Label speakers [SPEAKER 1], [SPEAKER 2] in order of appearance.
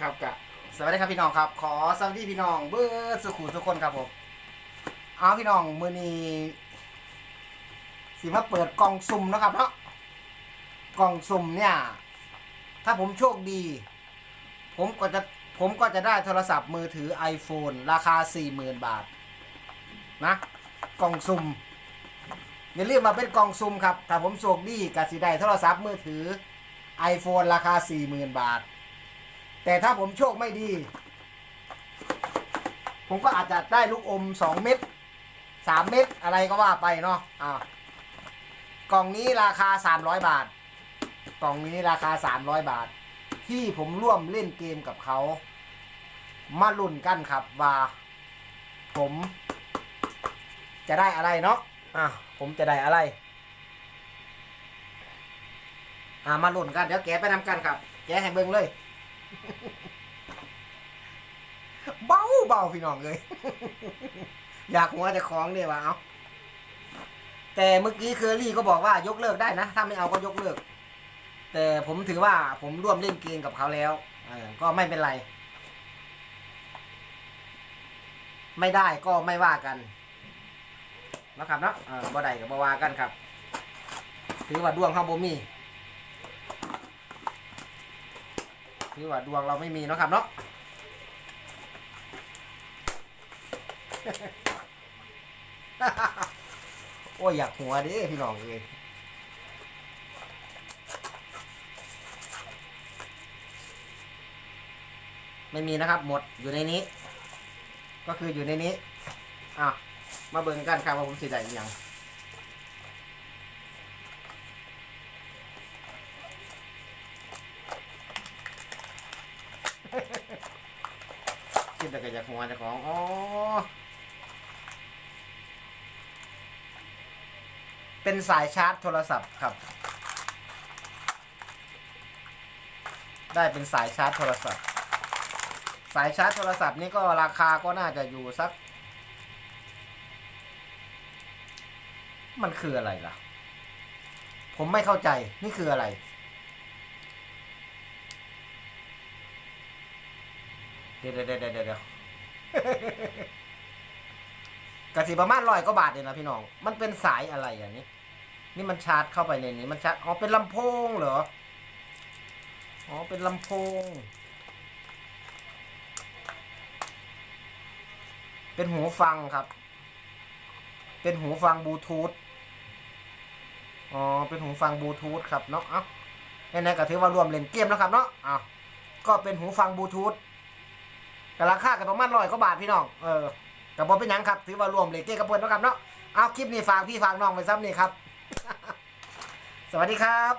[SPEAKER 1] ครับกะสวัสดีครับพี่น้องครับ ขอสวัสดีพี่น้อง เบอร์สุขุทุกคนครับผมเอาพี่น้องมือนี้สิมาเปิดกล่องสุ่มนะครับเนาะกล่องสุ่มเนี่ย ถ้าผมโชคดี ผมก็จะผมก็จะได้โทรศัพท์มือถือ iPhone ราคา 40,000 บาท นะ กล่องสุ่มอย่าลืมมาเป็นกล่องสุ่มครับ ถ้าผมโชคดีก็สิได้โทรศัพท์มือถือ iPhone ราคา 40,000 บาท แต่ถ้าผมโชคไม่ดี ผมก็อาจจะได้ลูกอม2เม็ด3เม็ดอะไรก็ว่าไปเนาะอ่ากล่องนี้ราคา300บาท กล่องนี้ราคา300บาท ที่ผมร่วมเล่นเกมกับเขา มาลุ่นกันครับว่า ผมจะได้อะไรเนาะอะผมจะได้อะไรอ่ามาลุ่นกัน เดี๋ยวแกะไปนำกันครับ แกะให้เบิ่งเลย เบาเบาพี่น้องเลย อยากหัวจะคล้องเนี่ยว่ะเอาแต่เมื่อกี้เคอรี่ก็บอกว่ายกเลิกได้นะ ถ้าไม่เอาก็ยกเลิก แต่ผมถือว่าผมร่วมเล่นเกมกับเขาแล้วก็ไม่เป็นไร ไม่ได้ก็ไม่ว่ากันนะครับเนาะเออบ่ได้ก็บ่ว่ากันครับ ถือว่าดวงเขาบ่มี ถือว่าดวงเราไม่มีเนาะครับเนาะโอ้ยอยากหัวดิพี่น้องเลยไม่มีนะครับ หมดอยู่ในนี้ ก็คืออยู่ในนี้อะมาเบิ่งกันครับว่าผมสิได้อิหยัง คิดแต่ก็อยากหัวเจ้าของอ๋อเป็นสายชาร์จโทรศัพท์ครับ ได้เป็นสายชาร์จโทรศัพท์ สายชาร์จโทรศัพท์นี่ก็ราคาก็น่าจะอยู่สัก มันคืออะไรล่ะ ผมไม่เข้าใจนี่คืออะไร เดี๋ยวเดี๋ยวเดี๋ยวเดี๋ยวเดี๋ยวกะสิประมาณร้อยกว่าบาทเลยนะพี่น้อง มันเป็นสายอะไรอย่างนี้ นี่มันชาร์จเข้าไปในนี้ มันชาร์จ อ๋อ เป็นลำโพงเหรอ อ๋อ เป็นลำโพง เป็นหูฟังครับ เป็นหูฟังบลูทูธ อ๋อ เป็นหูฟังบลูทูธครับเนาะ เอ้าไหนๆก็ถือว่ารวมเล่นเกมแล้วครับเนาะอ้าวก็เป็นหูฟังบลูทูธ แต่ราคาก็ประมาณร้อยกว่าบาทพี่น้อง เออกับบอเป็นหยังครับ ถือว่ารวมเลยเก้กับเพื่อนเนาะครับเนาะ เอาคลิปนี้ฝากพี่ฝากน้องไปซ้ำนี่ครับ สวัสดีครับ